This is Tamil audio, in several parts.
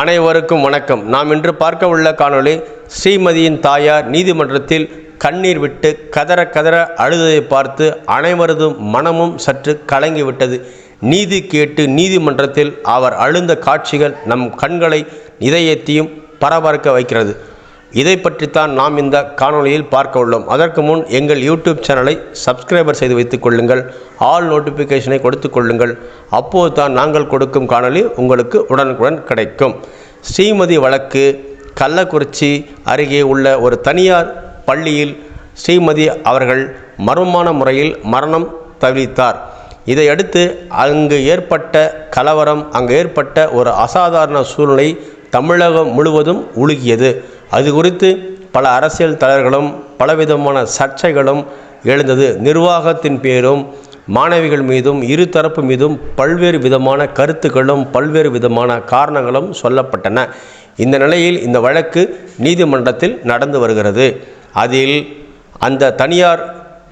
அனைவருக்கும் வணக்கம். நாம் இன்று பார்க்க உள்ள காணொளி ஸ்ரீமதியின் தாயார் நீதிமன்றத்தில் கண்ணீர் விட்டு கதற கதற அழுததை பார்த்து அனைவரது மனமும் சற்று கலங்கிவிட்டது. நீதி கேட்டு நீதிமன்றத்தில் அவர் அழுந்த காட்சிகள் நம் கண்களை இதயத்தையும் பரபரக்க வைக்கிறது. இதை பற்றித்தான் நாம் இந்த காணொளியில் பார்க்க உள்ளோம். அதற்கு முன் எங்கள் யூடியூப் சேனலை சப்ஸ்கிரைபர் செய்து வைத்துக் கொள்ளுங்கள். ஆல் நோட்டிஃபிகேஷனை கொடுத்து கொள்ளுங்கள். அப்போது தான் நாங்கள் கொடுக்கும் காணொளி உங்களுக்கு உடனுக்குடன் கிடைக்கும். ஸ்ரீமதி வழக்கு கள்ளக்குறிச்சி அருகே உள்ள ஒரு தனியார் பள்ளியில் ஸ்ரீமதி அவர்கள் மர்மமான முறையில் மரணம் தவித்தார். இதையடுத்து அங்கு ஏற்பட்ட கலவரம் அங்கு ஏற்பட்ட ஒரு அசாதாரண சூழ்நிலை தமிழகம் முழுவதும் உழுகியது அது குறித்து பல அரசியல் தலைவர்களும் பலவிதமான சர்ச்சைகளும் எழுந்தது. நிர்வாகத்தின் பேரும் மாணவிகள் மீதும் இருதரப்பு மீதும் பல்வேறு விதமான கருத்துக்களும் பல்வேறு விதமான காரணங்களும் சொல்லப்பட்டன. இந்த நிலையில் இந்த வழக்கு நீதிமன்றத்தில் நடந்து வருகிறது. அதில் அந்த தனியார்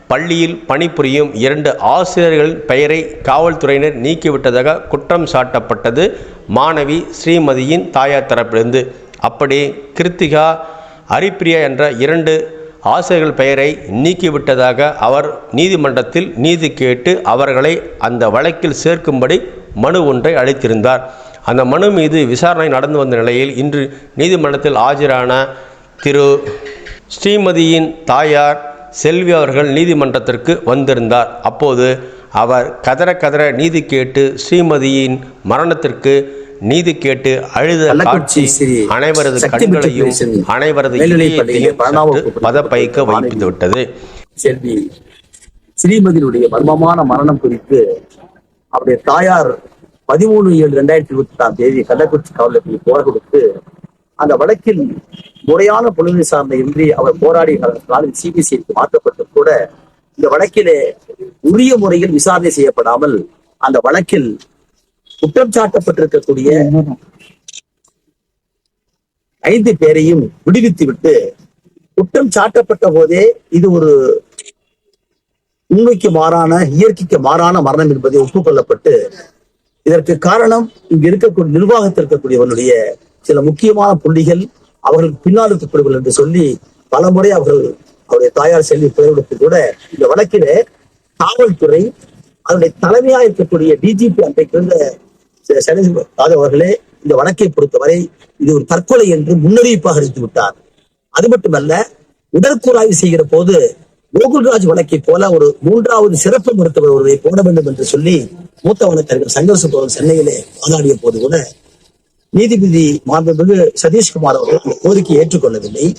பள்ளியில் பணிபுரியும் இரண்டு ஆசிரியர்களின் பெயரை காவல்துறையினர் நீக்கிவிட்டதாக குற்றம் சாட்டப்பட்டது. மாணவி ஸ்ரீமதியின் தாயார் தரப்பிலிருந்து அப்படி கிருத்திகா ஹரிப்பிரியா என்ற இரண்டு ஆசிரியர்கள் பெயரை நீக்கிவிட்டதாக அவர் நீதிமன்றத்தில் நீதி கேட்டு அவர்களை அந்த வழக்கில் சேர்க்கும்படி மனு ஒன்றை அளித்திருந்தார். அந்த மனு மீது விசாரணை நடந்து வந்த நிலையில் இன்று நீதிமன்றத்தில் ஆஜரான திரு. ஸ்ரீமதியின் தாயார் செல்வி அவர்கள் நீதிமன்றத்திற்கு வந்திருந்தார். அப்போது அவர் கதற கதற நீதி கேட்டு ஸ்ரீமதியின் மரணத்திற்கு நீதி கேட்டு அழுத காட்சி அனைவரது கண்களையும் அனைவரது பதப்பைக்க வைத்து விட்டது. செல்வி ஸ்ரீமதியினுடைய மர்மமான மரணம் குறித்து அவருடைய தாயார் பதிமூணு ஏழு ரெண்டாயிரத்தி இருபத்தி எட்டாம் தேதி கள்ளக்குறிச்சி காவலத்தில் புகார் கொடுத்து அந்த வழக்கில் முறையான புலன் விசாரணை இன்றி அவர் போராடிய காரணத்தினால் சிபிசிஐக்கு மாற்றப்பட்டு கூட இந்த வழக்கிலே உரிய முறையில் விசாரணை செய்யப்படாமல் அந்த வழக்கில் குற்றம் சாட்டப்பட்டிருக்கக்கூடிய ஐந்து பேரையும் விடுவித்து விட்டு குற்றம் சாட்டப்பட்ட போதே இது ஒரு உண்மைக்கு மாறான இயற்கைக்கு மாறான மரணம் என்பதை ஒப்புக்கொள்ளப்பட்டு இதற்கு காரணம் இங்க இருக்கக்கூடிய நிர்வாகத்தில் இருக்கக்கூடியவனுடைய சில முக்கியமான புள்ளிகள் அவர்களுக்கு பின்னால் இருக்கக்கூடியவர்கள் என்று சொல்லி பலமுறை அவர்கள் அவருடைய தாயார் செல்வி பெயர்களுக்கு கூட இந்த வழக்கிலே காவல்துறை அதனுடைய தலைமையா இருக்கக்கூடிய டிஜிபி அன்றைக்கு இருந்த ச- அவர்களே இந்த வழக்கை பொறுத்தவரை இது ஒரு தற்கொலை என்று முன்னறிவிப்பாக அறிவித்து விட்டார். அது மட்டுமல்ல உடற்கூறாய்வு செய்கிற போது கோகுல்ராஜ் வழக்கை போல ஒரு மூன்றாவது சிறப்பு மருத்துவர் ஒருவரை போட வேண்டும் என்று சொல்லி மூத்த வழக்கறிஞர் சங்கர் சுப்பவன் சென்னையிலே வாதாடிய போது கூட நீதிபதி மாண்புமிகு சதீஷ்குமார் அவர்கள் அந்த கோரிக்கையை ஏற்றுக்கொள்ளவில்லை.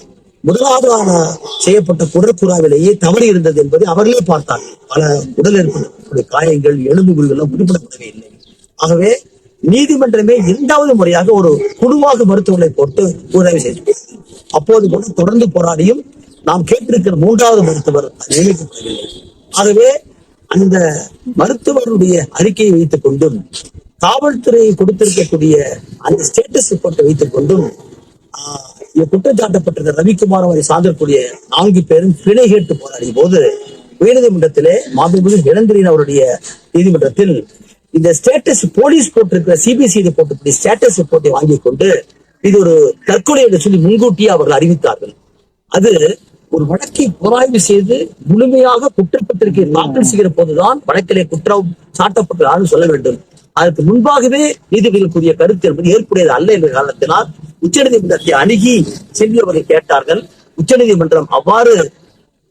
முதலாவதான செய்யப்பட்ட குடற்குறாவிலேயே தவறு இருந்தது என்பதை அவர்களே பார்த்தார்கள். பல உடல் ஏற்படக்கூடிய காயங்கள் எலும்பு முறிவுகள் உறுப்பிடப்படவே இல்லை. ஆகவே நீதிமன்றமே இரண்டாவது முறையாக ஒரு குழுவாக மருத்துவர்களை போட்டு உதவி செய்தது அப்போது கூட தொடர்ந்து போராடியும் நாம் கேட்டிருக்கிற மூன்றாவது மருத்துவர் நியமிக்கப்படவில்லை ஆகவே அந்த மருத்துவருடைய அறிக்கையை வைத்துக் கொண்டும் காவல்துறை கொடுத்திருக்கக்கூடிய அந்த ஸ்டேட்டஸ் ரிப்போர்ட்டை வைத்துக் கொண்டும் ஆஹ், இங்க ரவிக்குமார் அவரை சார்ந்திருக்கக்கூடிய நான்கு பேரும் பிணை கேட்டு போராடிய போது உயர்நீதிமன்றத்திலே மாபெரும் இளந்திரின் அவருடைய நீதிமன்றத்தில் இந்த ஸ்டேட்டஸ் போலீஸ் போட்டிருக்கிற சிபிசிஐடி போட்டிருக்கிற ஸ்டேட்டஸ் ரிப்போர்ட்டை வாங்கிக் கொண்டு இது ஒரு தற்கொலை என்று சொல்லி முன்கூட்டியே அவர்கள் அறிவித்தார்கள். அது ஒரு வழக்கை புறாய்வு செய்து முழுமையாக குற்றப்பத்திரிகை தாக்கல் செய்கிற போதுதான் வழக்கிலே குற்றம் சாட்டப்பட்டதாக சொல்ல வேண்டும். அதற்கு முன்பாகவே நீதிபதிகள் கூறிய கருத்து என்பது ஏற்புடையது அல்ல என்ற காரணத்தினால் உச்சநீதிமன்றத்தை அணுகி செல்வி அவர்கள் கேட்டார்கள். உச்சநீதிமன்றம் அவ்வாறு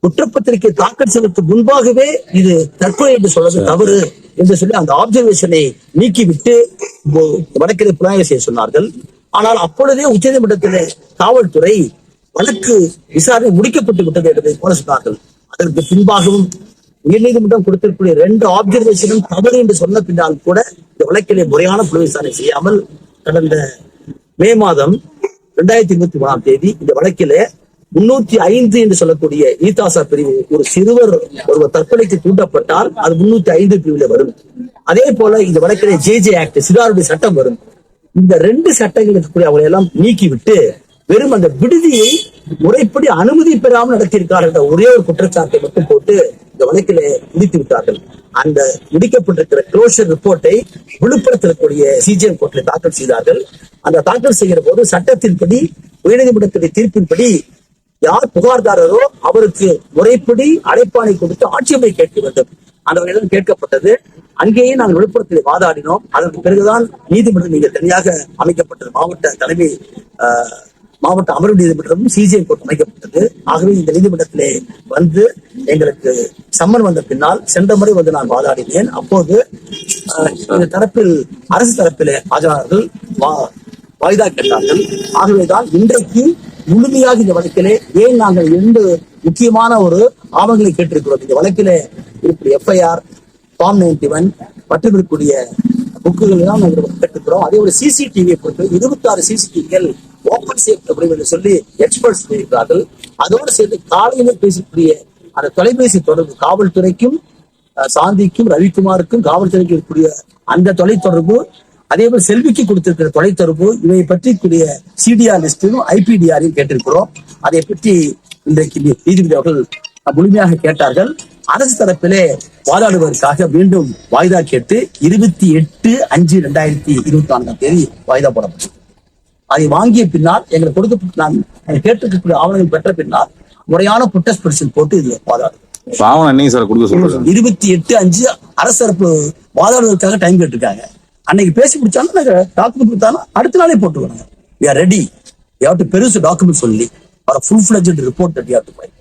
குற்றப்பத்திரிகை தாக்கல் செய்வதற்கு முன்பாகவே இது தற்கொலை என்று சொல்வது தவறு. என்று சொல்லி அந்த ஆப்சர்வேஷனை நீக்கிவிட்டு வழக்கிலே புலனாய்வு செய்ய சொன்னார்கள். ஆனால் அப்பொழுதே உச்சநீதிமன்றத்திலே காவல்துறை வழக்கு விசாரணை முடிக்கப்பட்டு விட்டது என்பதை போல சொன்னார்கள். அதற்கு பின்பாகவும் உயர்நீதிமன்றம் கொடுத்திருக்கூடிய ரெண்டு ஆப்சர்வேஷனும் தவறு என்று சொன்ன பின்னால் கூட இந்த வழக்கிலே முறையான புல விசாரணை செய்யாமல் கடந்த மே மாதம் இரண்டாயிரத்தி இருபத்தி மூணாம் தேதி இந்த வழக்கிலே முன்னூத்தி ஐந்து என்று சொல்லக்கூடிய ஈதாசா பிரிவு ஒரு சிறுவர் ஒருவர் தற்கொலைக்கு தூண்டப்பட்டால் அது முன்னூத்தி ஐந்து பிரிவுல வரும். அதே போல இந்த வழக்கிலே ஜே ஜே ஆக்ட் சிறாருடைய சட்டம் வரும். இந்த ரெண்டு சட்டங்களுக்கு கூட அவங்களை எல்லாம் நீக்கிவிட்டு வெறும் அந்த விடுதியை முறைப்படி அனுமதி பெறாமல் நடத்தியிருக்கார்கள் என்ற ஒரே ஒரு குற்றச்சாட்டை மட்டும் போட்டு இந்த வழக்கிலே முடித்து விட்டார்கள். அந்த முடிக்கப்பட்டிருக்கிற க்ளோஷர் ரிப்போர்ட்டை விழுப்புரத்தில் இருக்கக்கூடிய சிஜிஎம் கோர்ட்டில் தாக்கல் செய்தார்கள். அந்த தாக்கல் செய்கிற போது சட்டத்தின்படி உயர்நீதிமன்றத்துடைய தீர்ப்பின்படி யார் புகார்தாரரோ அவருக்கு முறைப்படி அழைப்பாணை கொடுத்து ஆட்சியமை கேட்க வேண்டும். அந்த வகையில் கேட்கப்பட்டது. அங்கேயே நாங்கள் விழுப்புரத்தில் வாதாடினோம். அதற்கு பிறகுதான் நீதிமன்றம் நீங்கள் தனியாக அமைக்கப்பட்டது. மாவட்ட தலைமை மாவட்ட அமர்வு நீதிமன்றமும் சிஜிஐ கோர்ட் அமைக்கப்பட்டது. ஆகவே இந்த நீதிமன்றத்திலே வந்து எங்களுக்கு சம்மன் வந்த பின்னால் சென்ற முறை வந்து நான் வாதாடினேன். அப்போது இந்த தரப்பில் அரசு தரப்பிலே ஆஜரானவர்கள் வா- வாய்தா கேட்டார்கள். ஆகவேதான் இன்றைக்கு முழுமையாக இந்த வழக்கிலே ஏன் நாங்கள் இரண்டு முக்கியமான ஒரு ஆவணங்களை கேட்டிருக்கிறோம்? இந்த வழக்கிலே இருக்கிற எஃப்ஐஆர் ஃபார்ம் நைன்டி ஒன் மற்றும் இருக்கக்கூடிய புக்குகள் எல்லாம் நாங்கள் கேட்டிருக்கிறோம். அதே ஒரு சிசிடிவியை பொறுத்து இருபத்தி ஆறு சிசிடிவிகள் ஓபன் செய்யப்படும் என்று சொல்லி எக்ஸ்பர்ட்ஸ் இருக்கிறார்கள் அதோடு சேர்த்து காலையிலே பேசக்கூடிய அந்த தொலைபேசி தொடர்பு காவல்துறைக்கும் சாந்திக்கும் ரவிக்குமாருக்கும் காவல்துறைக்கு இருக்கக்கூடிய அந்த தொலைத்தொடர்பு அதே போல செல்விக்கு கொடுத்திருக்கிற தொலைத்தொடர்பு இவை பற்றி கூடிய சிடிஆர் லிஸ்டும் ஐபிடிஆரையும் கேட்டிருக்கிறோம். அதை பற்றி இன்றைக்கு நீதிபதி அவர்கள் முழுமையாக கேட்டார்கள். அரசு தரப்பிலே வாதாடுவதற்காக மீண்டும் வாய்தா கேட்டு இருபத்தி எட்டு அஞ்சு ரெண்டாயிரத்தி இருபத்தி நான்காம் தேதி வாய்தா போடப்பட்டது. அதை வாங்கிய பின்னால் எங்களுக்கு கொடுக்கப்பட்ட நான் கேட்டிருக்கக்கூடிய ஆவணங்கள் பெற்ற பின்னால் முறையான புட்டஸ் பெடிஷன் போட்டு இதுல வாதாடும் பாவம் என்னைக்கு சார் கொடுக்க சொல்றது இருபத்தி எட்டு அஞ்சு அரசு தரப்பு வாதாடுவதற்காக டைம் கேட்டிருக்காங்க. அன்னைக்கு பேசி முடிச்சாலும் நாங்க டாக்குமெண்ட் கொடுத்தாலும் அடுத்த நாளே போட்டுக்கணும் we ரெடி யூ டு பெருசு டாக்குமெண்ட் சொல்லி ஒரு full fledged report that you have to file